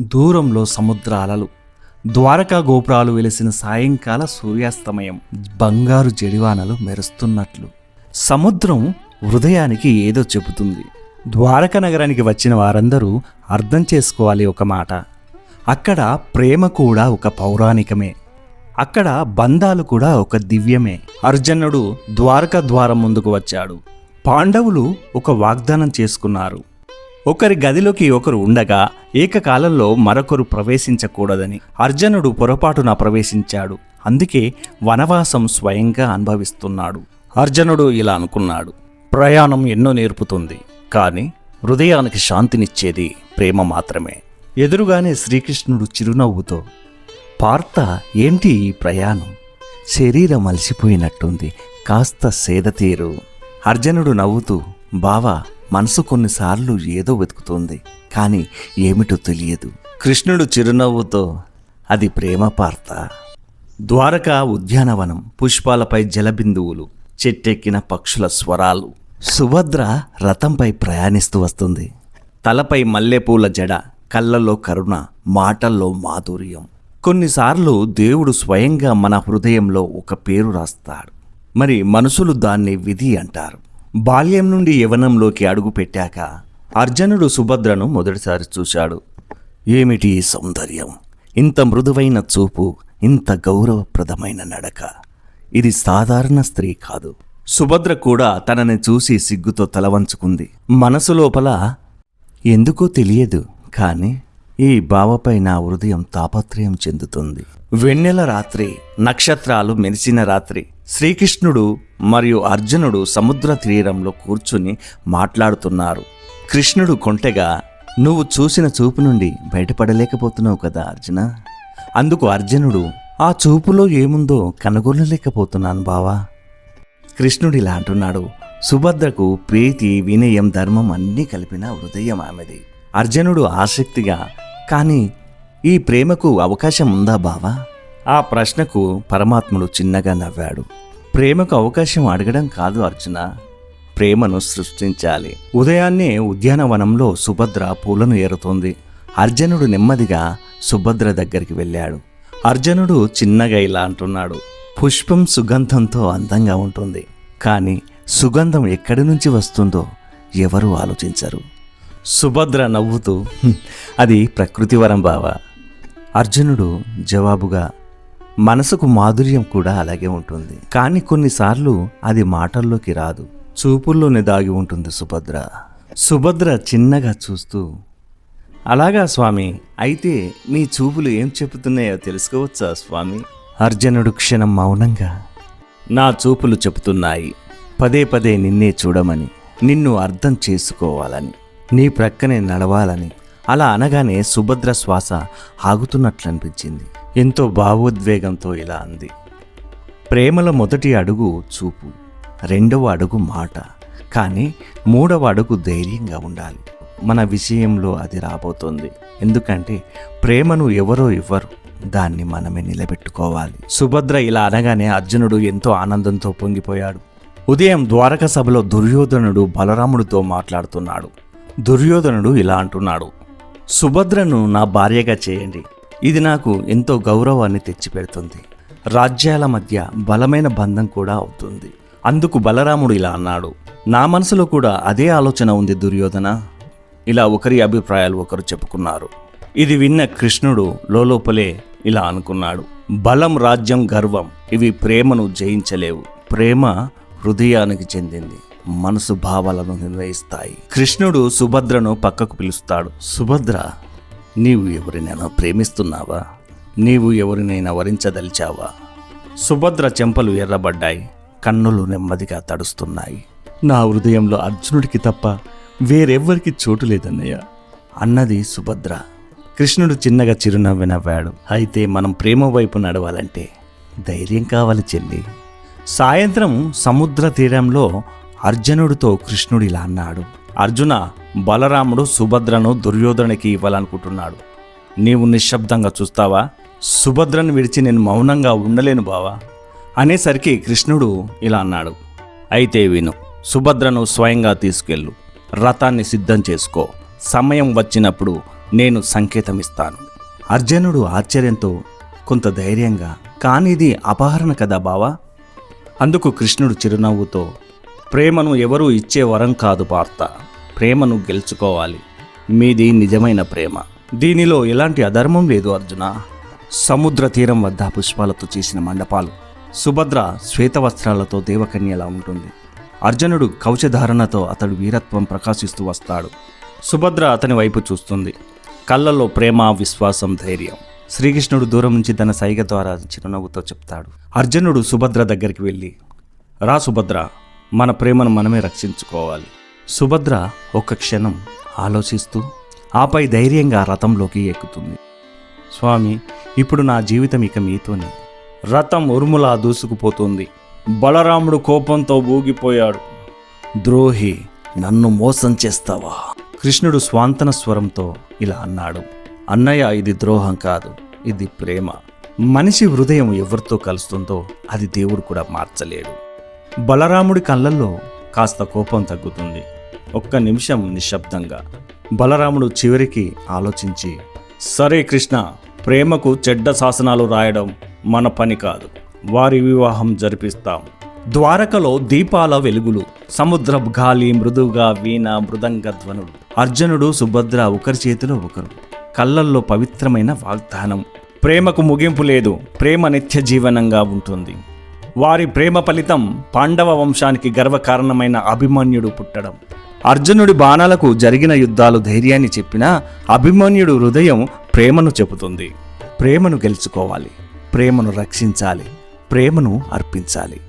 దూరంలో సముద్ర అలలు ద్వారకా గోపురాలు వెలిసిన సాయంకాల సూర్యాస్తమయం బంగారు జడివానలు మెరుస్తున్నట్లు. సముద్రం హృదయానికి ఏదో చెబుతుంది. ద్వారక నగరానికి వచ్చిన వారందరూ అర్థం చేసుకోవాలి ఒక మాట. అక్కడ ప్రేమ కూడా ఒక పౌరాణికమే. అక్కడ బంధాలు కూడా ఒక దివ్యమే. అర్జునుడు ద్వారక ద్వారం ముందుకు వచ్చాడు. పాండవులు ఒక వాగ్దానం చేసుకున్నారు. ఒకరి గదిలోకి ఒకరు ఉండగా ఏకకాలంలో మరొకరు ప్రవేశించకూడదని. అర్జునుడు పొరపాటున ప్రవేశించాడు. అందుకే వనవాసం స్వయంగా అనుభవిస్తున్నాడు. అర్జునుడు ఇలా అనుకున్నాడు. ప్రయాణం ఎన్నో నేర్పుతుంది. కానీ హృదయానికి శాంతినిచ్చేది ప్రేమ మాత్రమే. ఎదురుగానే శ్రీకృష్ణుడు చిరునవ్వుతో పార్త ఏంటి ఈ ప్రయాణం? శరీరం అలసిపోయినట్టుంది. కాస్త సేదతీరు. అర్జునుడు నవ్వుతూ బావా మనసు కొన్నిసార్లు ఏదో వెతుకుతుంది కానీ ఏమిటో తెలియదు. కృష్ణుడు చిరునవ్వుతో అది ప్రేమ పార్త. ద్వారకా ఉద్యానవనం పుష్పాలపై జలబిందువులు చెట్టెక్కిన పక్షుల స్వరాలు. సుభద్ర రథంపై ప్రయాణిస్తూ వస్తుంది. తలపై మల్లెపూల జడ కళ్ళల్లో కరుణ మాటల్లో మాధుర్యం. కొన్నిసార్లు దేవుడు స్వయంగా మన హృదయంలో ఒక పేరు రాస్తాడు. మరి మనుషులు దాన్ని విధి అంటారు. బాల్యం నుండి యవనంలోకి అడుగుపెట్టాక అర్జునుడు సుభద్రను మొదటిసారి చూశాడు. ఏమిటి ఈ సౌందర్యం? ఇంత మృదువైన చూపు ఇంత గౌరవప్రదమైన నడక. ఇది సాధారణ స్త్రీ కాదు. సుభద్ర కూడా తనని చూసి సిగ్గుతో తలవంచుకుంది. మనసు లోపల ఎందుకో తెలియదు కానీ ఈ బావపై నా హృదయం తాపత్రయం చెందుతుంది. వెన్నెల రాత్రి నక్షత్రాలు మెరిసిన రాత్రి శ్రీకృష్ణుడు మరియు అర్జునుడు సముద్ర తీరంలో కూర్చుని మాట్లాడుతున్నారు. కృష్ణుడు కొంటెగా నువ్వు చూసిన చూపు నుండి బయటపడలేకపోతున్నావు కదా అర్జున? అందుకు అర్జునుడు ఆ చూపులో ఏముందో కనుగొనలేకపోతున్నాను బావా. కృష్ణుడు ఇలా అంటున్నాడు సుభద్రకు ప్రీతి వినయం ధర్మం అన్నీ కలిపిన హృదయం ఆమెది. అర్జునుడు ఆసక్తిగా కానీ ఈ ప్రేమకు అవకాశం ఉందా బావా ఆ ప్రశ్నకు పరమాత్ముడు చిన్నగా నవ్వాడు. ప్రేమకు అవకాశం అడగడం కాదు అర్జున. ప్రేమను సృష్టించాలి. ఉదయాన్నే ఉద్యానవనంలో సుభద్ర పూలను ఏరుతోంది. అర్జునుడు నెమ్మదిగా సుభద్ర దగ్గరికి వెళ్ళాడు. అర్జునుడు చిన్నగా ఇలా అంటున్నాడు. పుష్పం సుగంధంతో అందంగా ఉంటుంది. కానీ సుగంధం ఎక్కడి నుంచి వస్తుందో ఎవరూ ఆలోచించరు. సుభద్ర నవ్వుతూ అది ప్రకృతి వరం బావా. అర్జునుడు జవాబుగా మనసుకు మాధుర్యం కూడా అలాగే ఉంటుంది. కానీ కొన్నిసార్లు అది మాటల్లోకి రాదు. చూపుల్లోనే దాగి ఉంటుంది సుభద్ర. సుభద్ర చిన్నగా చూస్తూ అలాగా స్వామి అయితే మీ చూపులు ఏం చెబుతున్నాయో తెలుసుకోవచ్చా స్వామి? అర్జునుడు క్షణం మౌనంగా నా చూపులు చెబుతున్నాయి. పదే పదే నిన్నే చూడమని నిన్ను అర్థం చేసుకోవాలని నీ ప్రక్కనే నడవాలని. అలా అనగానే సుభద్ర శ్వాస ఆగుతున్నట్లు అనిపించింది ఎంతో భావోద్వేగంతో ఇలా అంది. ప్రేమల మొదటి అడుగు చూపు రెండవ అడుగు మాట. కానీ మూడవ అడుగు ధైర్యంగా ఉండాలి. మన విషయంలో అది రాబోతోంది. ఎందుకంటే ప్రేమను ఎవరో ఇవ్వరు. దాన్ని మనమే నిలబెట్టుకోవాలి. సుభద్ర ఇలా అనగానే అర్జునుడు ఎంతో ఆనందంతో పొంగిపోయాడు. ఉదయం ద్వారక సభలో దుర్యోధనుడు బలరాముడితో మాట్లాడుతున్నాడు. దుర్యోధనుడు ఇలా అంటున్నాడు సుభద్రను నా భార్యగా చేయండి. ఇది నాకు ఎంతో గౌరవాన్ని తెచ్చిపెడుతుంది. రాజ్యాల మధ్య బలమైన బంధం కూడా అవుతుంది. అందుకు బలరాముడు ఇలా అన్నాడు నా మనసులో కూడా అదే ఆలోచన ఉంది దుర్యోధన ఇలా ఒకరి అభిప్రాయాలు ఒకరు చెప్పుకున్నారు. ఇది విన్న కృష్ణుడు లోలోపలే ఇలా అనుకున్నాడు బలం రాజ్యం గర్వం ఇవి ప్రేమను జయించలేవు. ప్రేమ హృదయానికి చెందింది మనసు భావాలను నిర్ణయిస్తాయి కృష్ణుడు సుభద్రను పక్కకు పిలుస్తాడు సుభద్ర నీవు ఎవరినైనా ప్రేమిస్తున్నావా? నీవు ఎవరినైనా వరించదలిచావా? సుభద్ర చెంపలు ఎర్రబడ్డాయి కన్నులు నెమ్మదిగా తడుస్తున్నాయి. నా హృదయంలో అర్జునుడికి తప్ప వేరెవ్వరికి చోటు లేదన్నయ్య. అన్నది సుభద్ర. కృష్ణుడు చిన్నగా చిరునవ్వు నవ్వాడు అయితే మనం ప్రేమ వైపు నడవాలంటే ధైర్యం కావాలి చెల్లి. సాయంత్రం సముద్ర తీరంలో అర్జునుడితో కృష్ణుడు ఇలా అన్నాడు. అర్జున బలరాముడు సుభద్రను దుర్యోధనునికి ఇవ్వాలనుకుంటున్నాడు. నీవు నిశ్శబ్దంగా చూస్తావా? సుభద్రను విడిచి నేను మౌనంగా ఉండలేను బావా. అనేసరికి కృష్ణుడు ఇలా అన్నాడు. అయితే విను సుభద్రను స్వయంగా తీసుకెళ్ళు. రథాన్ని సిద్ధం చేసుకో. సమయం వచ్చినప్పుడు నేను సంకేతమిస్తాను. అర్జునుడు ఆశ్చర్యంతో కొంత ధైర్యంగా కానిది అపహరణ కదా బావా? అందుకు కృష్ణుడు చిరునవ్వుతో ప్రేమను ఎవరూ ఇచ్చే వరం కాదు పార్త ప్రేమను గెలుచుకోవాలి. మీది నిజమైన ప్రేమ. దీనిలో ఎలాంటి అధర్మం లేదు అర్జున. సముద్ర తీరం వద్ద పుష్పాలతో చేసిన మండపాలు సుభద్ర శ్వేత వస్త్రాలతో దేవకన్యలా ఉంటుంది. అర్జునుడు కవచధారణతో అతడు వీరత్వం ప్రకాశిస్తూ వస్తాడు. సుభద్ర అతని వైపు చూస్తుంది. కళ్ళల్లో ప్రేమ విశ్వాసం ధైర్యం. శ్రీకృష్ణుడు దూరం నుంచి తన సైగ ద్వారా చిరునవ్వుతో చెప్తాడు. అర్జునుడు సుభద్ర దగ్గరికి వెళ్ళి రా సుభద్ర మన ప్రేమను మనమే రక్షించుకోవాలి. సుభద్ర ఒక క్షణం ఆలోచిస్తూ ఆపై ధైర్యంగా రథంలోకి ఎక్కుతుంది. స్వామి ఇప్పుడు నా జీవితం ఇక మీతోనే. రథం ఉరుములా దూసుకుపోతుంది. బలరాముడు కోపంతో ఊగిపోయాడు. ద్రోహి నన్ను మోసం చేస్తావా? కృష్ణుడు స్వాంతన స్వరంతో ఇలా అన్నాడు. అన్నయ్య ఇది ద్రోహం కాదు ఇది ప్రేమ. మనిషి హృదయం ఎవరితో కలుస్తుందో అది దేవుడు కూడా మార్చలేడు. బలరాముడి కళ్ళల్లో కాస్త కోపం తగ్గుతుంది. ఒక్క నిమిషం నిశ్శబ్దంగా. బలరాముడు చివరికి ఆలోచించి సరే కృష్ణ ప్రేమకు చెడ్డ శాసనాలు రాయడం మన పని కాదు. వారి వివాహం జరిపిస్తాం. ద్వారకలో దీపాల వెలుగులు సముద్ర గాలి మృదువుగా వీణ మృదంగ ధ్వనులు. అర్జునుడు సుభద్ర ఒకరి చేతిలో ఒకరు. కళ్ళల్లో పవిత్రమైన వాగ్దానం ప్రేమకు ముగింపు లేదు ప్రేమ నిత్య జీవనంగా ఉంటుంది. వారి ప్రేమ ఫలితం పాండవ వంశానికి గర్వకారణమైన అభిమన్యుడు పుట్టడం. అర్జునుడి బాణాలకు జరిగిన యుద్ధాలు ధైర్యాన్ని చెప్పినా అభిమన్యుడు హృదయం ప్రేమను చెబుతుంది. ప్రేమను గెలుచుకోవాలి. ప్రేమను రక్షించాలి. ప్రేమను అర్పించాలి.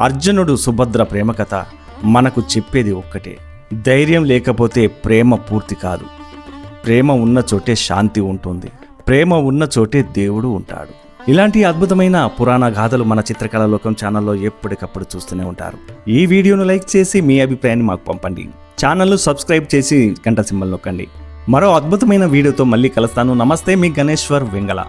అర్జునుడు సుభద్ర ప్రేమ కథ మనకు చెప్పేది ఒక్కటే. ధైర్యం లేకపోతే ప్రేమ పూర్తి కాదు. ప్రేమ ఉన్న చోటే శాంతి ఉంటుంది. ప్రేమ ఉన్న చోటే దేవుడు ఉంటాడు. ఇలాంటి అద్భుతమైన పురాణ గాథలు మన చిత్రకళ లోకం ఛానల్లో ఎప్పటికప్పుడు చూస్తూనే ఉంటారు. ఈ వీడియోను లైక్ చేసి మీ అభిప్రాయాన్ని మాకు పంపండి. ఛానల్ను సబ్స్క్రైబ్ చేసి గంట సింబల్ నొక్కండి. మరో అద్భుతమైన వీడియోతో మళ్ళీ కలుస్తాను. నమస్తే మీ గణేశ్వర్ వెంగళ.